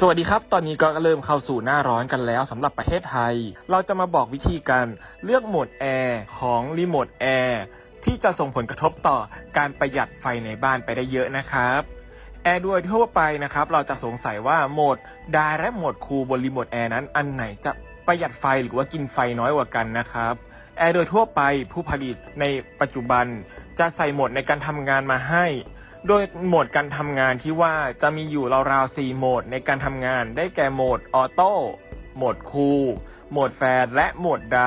สวัสดีครับ ตอนนี้ก็เริ่มเข้าสู่หน้าร้อนกันแล้วสำหรับประเทศไทย เราจะมาบอกวิธีการเลือกโหมดแอร์ของรีโมทแอร์ที่จะส่งผลกระทบต่อการประหยัดไฟในบ้านไปได้เยอะนะครับแอร์โดยทั่วไปนะครับ เราจะสงสัยว่าโหมดดายและโหมดคูบนรีโมทแอร์นั้น อันไหนจะประหยัดไฟหรือว่ากินไฟน้อยกว่ากันนะครับแอร์โดยทั่วไปผู้ผลิตในปัจจุบัน จะใส่โหมดในการทำงานมาให้ โดยโหมดการทำงานที่ว่าจะมีอยู่ราวๆ 4 โหมดในการทำงาน ได้แก่โหมดออโต้ โหมดคูล โหมดแฟร์และโหมดได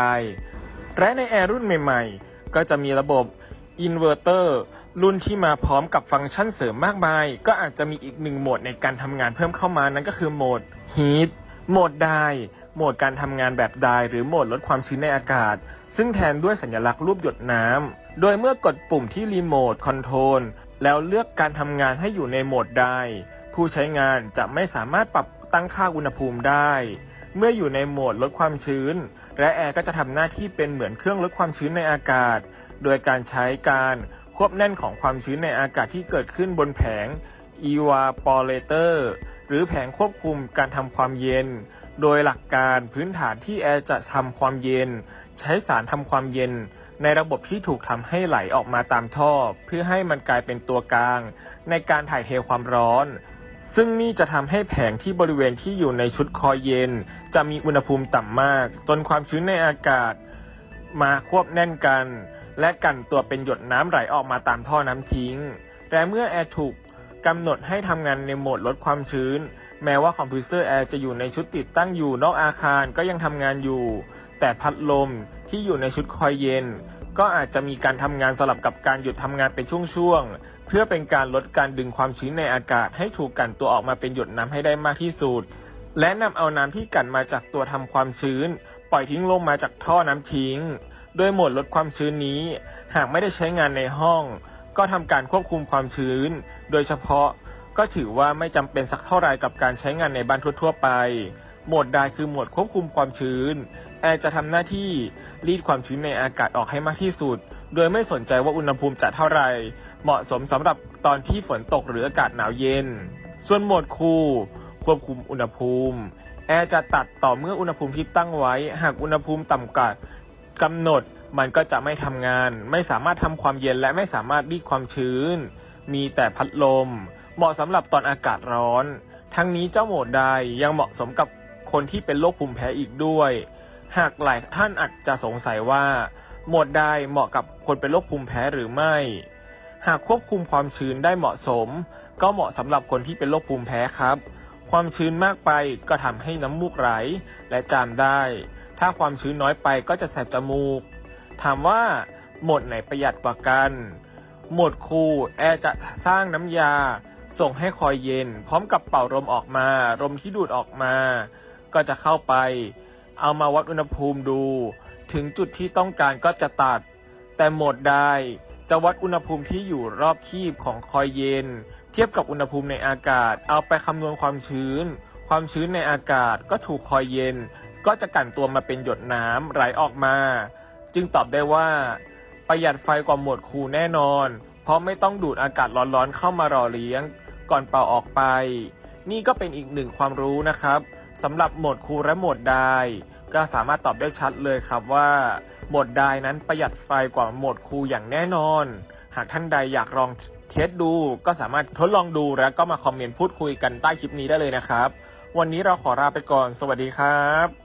และในแอร์รุ่นใหม่ๆ ก็จะมีระบบอินเวอร์เตอร์รุ่นที่มาพร้อมกับฟังก์ชันเสริมมากมาย ก็อาจจะมีอีกหนึ่งโหมดในการทำงานเพิ่มเข้ามานั่นก็คือโหมดฮีทโหมดไดโหมดการทำงานแบบไดหรือโหมดลดความชื้นในอากาศ ซึ่งแทนด้วยสัญลักษณ์รูปหยดน้ำโดยเมื่อกดปุ่มที่รีโมทคอนโทรล แล้วเลือกการทำงานให้อยู่ในโหมดไดผู้ใช้งานจะไม่สามารถปรับตั้งค่าอุณหภูมิได้ เมื่ออยู่ในโหมดลดความชื้น และแอร์ก็จะทำหน้าที่เป็นเหมือนเครื่องลดความชื้นในอากาศ โดยการใช้การควบแน่นของความชื้นในอากาศที่เกิดขึ้นบนแผง evaporator หรือแผงควบคุมการทำความเย็น โดยหลักการพื้นฐานที่แอร์จะทำความเย็น ใช้สารทำความเย็น ในระบบที่ถูกทำให้ไหลออกมาตามท่อ เพื่อให้มันกลายเป็นตัวกลาง ในการถ่ายเทความร้อน ซึ่งนี่จะทำให้แผงที่บริเวณที่อยู่ในชุดคอยเย็น จะมีอุณหภูมิต่ำมาก จนความชื้นในอากาศ มาควบแน่นกัน และกันตัวเป็นหยดน้ำไหลออกมาตามท่อน้ำทิ้ง แต่เมื่อแอร์ถูก กำหนดให้ทำงานในโหมดลดความชื้น แม้ว่าคอมพิวเตอร์แอร์จะอยู่ในชุดติดตั้งอยู่นอกอาคารก็ยังทำงานอยู่ แต่พัดลมที่อยู่ในชุดคอยเย็น ก็อาจจะมีการทำงานสลับกับการหยุดทำงานเป็นช่วงๆ เพื่อเป็นการลดการดึงความชื้นในอากาศให้ถูกกันตัวออกมาเป็นหยดน้ำให้ได้มากที่สุด และนำเอาน้ำที่กันมาจากตัวทำความชื้น ปล่อยทิ้งลงมาจากท่อน้ำทิ้ง โดยโหมดลดความชื้นนี้ หากไม่ได้ใช้งานในห้อง ก็ทำการควบคุมความชื้น โดยเฉพาะก็ถือว่าไม่จำเป็นสักเท่าไหร่กับการใช้งานในบ้านทั่ว ๆ ไป โหมดใดคือโหมดควบคุมความชื้น แอร์จะทำหน้าที่รีดความชื้นในอากาศออกให้มากที่สุด โดยไม่สนใจว่าอุณหภูมิจะเท่าไหร่ เหมาะสมสำหรับตอนที่ฝนตกหรืออากาศหนาวเย็น ส่วนโหมดคูลควบคุมอุณหภูมิ แอร์จะตัดต่อเมื่ออุณหภูมิที่ตั้งไว้ หากอุณหภูมิต่ำกว่ากำหนด มันก็จะไม่ทำงาน ไม่สามารถทำความเย็นและไม่สามารถรีดความชื้น มีแต่พัดลม เหมาะสำหรับตอนอากาศร้อน ทั้งนี้เจ้าโหมดใดยังเหมาะสมกับคนที่เป็นโรคภูมิแพ้อีกด้วย หากหลายท่านอาจจะสงสัยว่า โหมดใดเหมาะกับคนเป็นโรคภูมิแพ้หรือไม่ หากควบคุมความชื้นได้เหมาะสม ก็เหมาะสำหรับคนที่เป็นโรคภูมิแพ้ครับ ความชื้นมากไปก็ทำให้น้ำมูกไหลและจามได้ ถ้าความชื้นน้อยไปก็จะแสบจมูก ถามว่าหมดไหนประหยัดกว่ากัน หมดคูแอร์จะสร้างน้ำยา ส่งให้คอยเย็น พร้อมกับเป่าลมออกมาลมที่ดูดออกมา ก็จะเข้าไป เอามาวัดอุณหภูมิดู ถึงจุดที่ต้องการก็จะตัด แต่หมดใดจะวัดอุณหภูมิที่อยู่รอบคีบของคอยเย็น เทียบกับอุณหภูมิในอากาศ เอาไปคำนวณความชื้น ความชื้นในอากาศก็ถูกคอยเย็น ก็จะกั่นตัวมาเป็นหยดน้ำไหลออกมา จึงตอบได้ว่า ประหยัดไฟกว่าหมดคูแน่นอน เพราะไม่ต้องดูดอากาศร้อนๆเข้ามาหล่อเลี้ยง ก่อนเป่าออกไป นี่ก็เป็นอีกหนึ่งความรู้นะครับสำหรับหมดคูและหมดไดก็สามารถตอบได้ชัดเลยครับว่าหมดไดนั้นประหยัดไฟกว่าหมดคูอย่างแน่นอน หากท่านใดอยากลองเทสดู ก็สามารถทดลองดูแล้วก็มาคอมเมนต์พูดคุยกันใต้คลิปนี้ได้เลยนะครับ วันนี้เราขอลาไปก่อน สวัสดีครับ